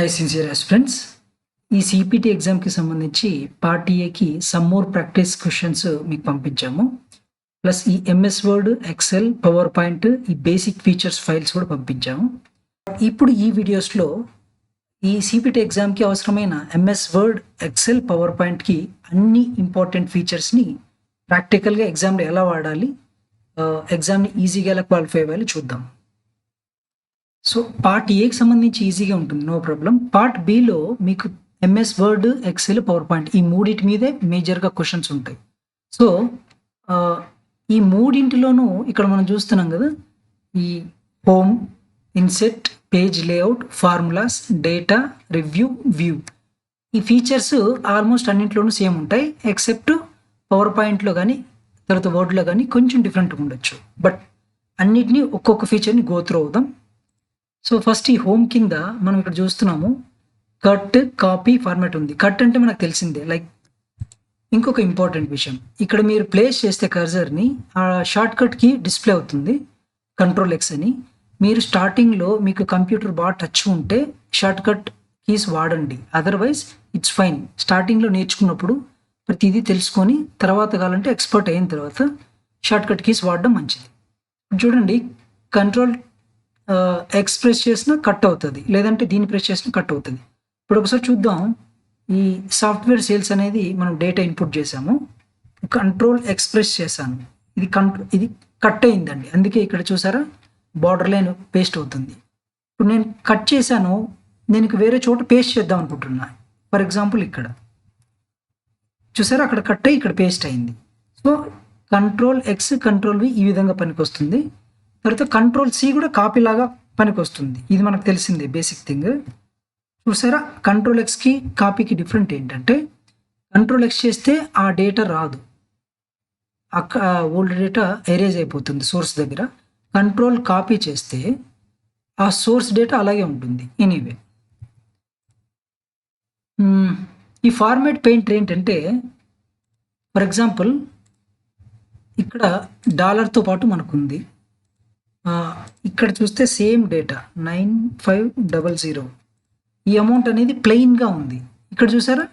High sincere friends ఈ CPT ఎగ్జామ్కి సంబంధించి పార్ట్ ఏకి సమ్ మోర్ ప్రాక్టీస్ క్వశ్చన్స్ మీకు పంపించాము. ప్లస్ ఈ MS Word Excel PowerPoint ఈ బేసిక్ ఫీచర్స్ ఫైల్స్ కూడా పంపించాము. ఇప్పుడు ఈ వీడియోస్లో ఈ సిపిటి ఎగ్జామ్కి అవసరమైన ఎంఎస్ వర్డ్ ఎక్సెల్ పవర్ పాయింట్కి అన్ని ఇంపార్టెంట్ ఫీచర్స్ని ప్రాక్టికల్గా ఎగ్జామ్లో ఎలా వాడాలి? ఎగ్జామ్ని ఈజీగా ఎలా క్వాలిఫై అవ్వాలి చూద్దాం. సో పార్ట్ ఏకి సంబంధించి ఈజీగా ఉంటుంది. నో ప్రాబ్లం పార్ట్ బిలో మీకు MS Word Excel PowerPoint ఈ మూడింటి మీదే మేజర్గా క్వశ్చన్స్ ఉంటాయి. సో ఈ మూడింటిలోనూ ఇక్కడ మనం చూస్తున్నాం కదా ఈ home insert page layout formulas data review view ఈ ఫీచర్స్ ఆల్మోస్ట్ అన్నింటిలోనూ సేమ్ ఉంటాయి ఎక్సెప్ట్ పవర్ పాయింట్లో కానీ తర్వాత వర్డ్లో కానీ కొంచెం డిఫరెంట్గా ఉండొచ్చు. బట్ అన్నిటినీ ఒక్కొక్క ఫీచర్ని గోత్రూ అవుదాం. సో ఫస్ట్ ఈ హోమ్ కింద మనం ఇక్కడ చూస్తున్నాము కట్ కాపీ ఫార్మాట్ ఉంది. కట్ అంటే మనకు తెలిసిందే. లైక్ ఇంకొక ఇంపార్టెంట్ విషయం. ఇక్కడ మీరు ప్లేస్ చేస్తే కర్జర్ని ఆ షార్ట్ కట్కి డిస్ప్లే అవుతుంది. కంట్రోల్ ఎక్స్ అని. మీరు స్టార్టింగ్లో మీకు కంప్యూటర్ బాగా టచ్ ఉంటే షార్ట్ కట్ కీస్ వాడండి అదర్వైజ్ ఇట్స్ ఫైన్ స్టార్టింగ్లో నేర్చుకున్నప్పుడు ప్రతిదీ తెలుసుకొని తర్వాత కావాలంటే ఎక్స్పర్ట్ అయిన తర్వాత షార్ట్ కట్ కీస్ వాడడం మంచిది. చూడండి కంట్రోల్ ఎక్స్ ప్రెస్ చేసినా కట్ అవుతుంది. లేదంటే దీన్ని ప్రెస్ చేసినా కట్ అవుతుంది. ఇప్పుడు ఒకసారి చూద్దాం. ఈ సాఫ్ట్వేర్ సేల్స్ అనేది మనం డేటా ఇన్పుట్ చేసాము కంట్రోల్ ఎక్స్ప్రెస్ చేశాను. ఇది కంట్రో ఇది కట్ అయిందండి. అందుకే ఇక్కడ చూసారా? బార్డర్ లైన్ పేస్ట్ అవుతుంది. ఇప్పుడు నేను కట్ చేశాను. నేను ఇక వేరే చోట పేస్ట్ చేద్దాం అనుకుంటున్నా. ఫర్ ఎగ్జాంపుల్ ఇక్కడ. చూసారా? అక్కడ కట్ అయ్యి ఇక్కడ పేస్ట్ అయింది. So control X control V ఈ విధంగా పనికొస్తుంది. తర్వాత కంట్రోల్ సి కూడా కాపీ లాగా పనికొస్తుంది. ఇది మనకు తెలిసిందే బేసిక్ థింగ్ చూసారా? కంట్రోల్ ఎక్స్కి కాపీకి డిఫరెంట్ ఏంటంటే కంట్రోల్ ఎక్స్ చేస్తే ఆ డేటా రాదు. అక్క ఓల్డ్ డేటా ఎరేజ్ అయిపోతుంది సోర్స్ దగ్గర. కంట్రోల్ కాపీ చేస్తే ఆ సోర్స్ డేటా అలాగే ఉంటుంది. Anyway hmm. ఈ ఫార్మాట్ పెయింట్ ఏంటంటే ఫర్ ఎగ్జాంపుల్ ఇక్కడ డాలర్తో పాటు మనకుంది. ఇక్కడ చూస్తే same data nine five double zero. ఈ అమౌంట్ అనేది ప్లెయిన్గా ఉంది. ఇక్కడ చూసారా?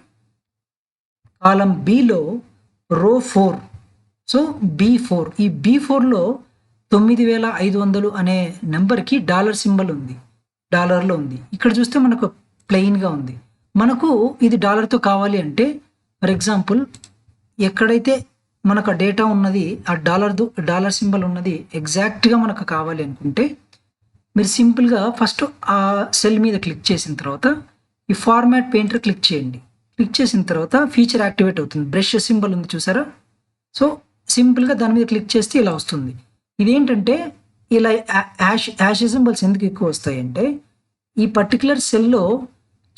కాలం below row four. So B four. ఈ బి ఫోర్లో తొమ్మిది వేల ఐదు వందలు అనే నెంబర్కి డాలర్ సింబల్ ఉంది. డాలర్లో ఉంది. ఇక్కడ చూస్తే మనకు ప్లెయిన్గా ఉంది. మనకు ఇది డాలర్తో కావాలి అంటే ఫర్ ఎగ్జాంపుల్ ఎక్కడైతే మనకు ఆ డేటా ఉన్నది ఆ డాలర్ డాలర్ సింబల్ ఉన్నది ఎగ్జాక్ట్గా మనకు కావాలి అనుకుంటే మీరు సింపుల్గా ఫస్ట్ ఆ సెల్ మీద క్లిక్ చేసిన తర్వాత ఈ ఫార్మాట్ పెయింటర్ క్లిక్ చేయండి. క్లిక్ చేసిన తర్వాత ఫీచర్ యాక్టివేట్ అవుతుంది. బ్రష్ సింబల్ ఉంది చూసారా? సో సింపుల్గా దాని మీద క్లిక్ చేస్తే ఇలా వస్తుంది. ఇదేంటంటే ఇలా యా- యాష్ యాష్ సింబల్స్ ఎందుకు ఎక్కువ వస్తాయంటే ఈ పర్టికులర్ సెల్లో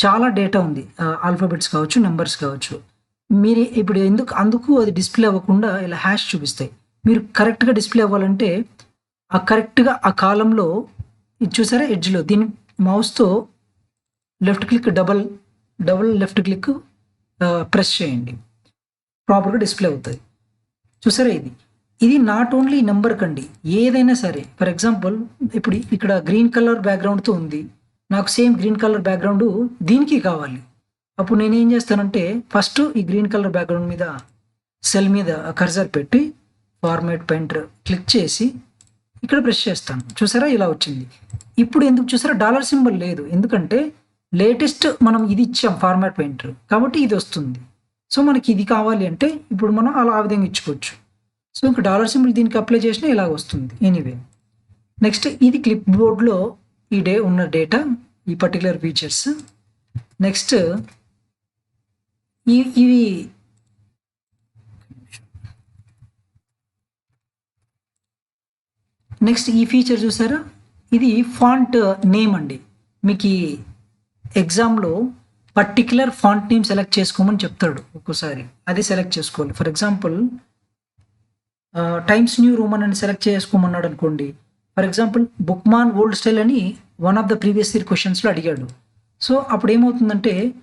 చాలా డేటా ఉంది. ఆల్ఫాబెట్స్ కావచ్చు నెంబర్స్ కావచ్చు. మీరు ఇప్పుడు ఎందుకు అందుకు అది డిస్ప్లే అవ్వకుండా ఇలా హ్యాష్ చూపిస్తాయి. మీరు కరెక్ట్గా డిస్ప్లే అవ్వాలంటే ఆ కరెక్ట్గా ఆ కాలంలో ఇది చూసారా ఎడ్జ్లో దీని మౌస్తో left click double double left click press చేయండి. ప్రాపర్గా డిస్ప్లే అవుతుంది చూసారా ఇది? ఇది నాట్ ఓన్లీ నెంబర్ కండి ఏదైనా సరే. ఫర్ ఎగ్జాంపుల్ ఇప్పుడు ఇక్కడ గ్రీన్ కలర్ బ్యాక్గ్రౌండ్తో ఉంది. నాకు సేమ్ గ్రీన్ కలర్ బ్యాక్గ్రౌండ్ దీనికి కావాలి. అప్పుడు నేను ఏం చేస్తానంటే ఫస్ట్ ఈ గ్రీన్ కలర్ బ్యాక్గ్రౌండ్ మీద సెల్ మీద కర్జర్ పెట్టి ఫార్మేట్ పెయింటర్ క్లిక్ చేసి ఇక్కడ ప్రెస్ చేస్తాను. చూసారా? ఇలా వచ్చింది. ఇప్పుడు ఎందుకు చూసారా? డాలర్ సింబల్ లేదు. ఎందుకంటే లేటెస్ట్ మనం ఇది ఇచ్చాం ఫార్మాట్ పెయింటర్ కాబట్టి ఇది వస్తుంది. సో మనకి ఇది కావాలి అంటే ఇప్పుడు మనం అలా ఆ విధంగా ఇచ్చుకోవచ్చు. సో ఇంకా డాలర్ సింబల్ దీనికి అప్లై చేసినా ఇలా వస్తుంది. ఎనీవే నెక్స్ట్ ఇది క్లిప్ బోర్డ్లో ఈ డే ఉన్న డేటా ఈ పర్టికులర్ ఫీచర్స్ నెక్స్ట్ ఇవి నెక్స్ట్ ఈ ఫీచర్ చూసారా? ఇది ఫాంట్ నేమ్ అండి. మీకు ఈ ఎగ్జామ్లో పర్టికులర్ ఫాంట్ నేమ్ సెలెక్ట్ చేసుకోమని చెప్తాడు ఒక్కోసారి. అది సెలెక్ట్ చేసుకోవాలి. For example Times New Roman అని సెలెక్ట్ చేసుకోమన్నాడు అనుకోండి. For example Bookman old style అని one of the previous year క్వశ్చన్స్లో అడిగాడు. సో అప్పుడు ఏమవుతుందంటే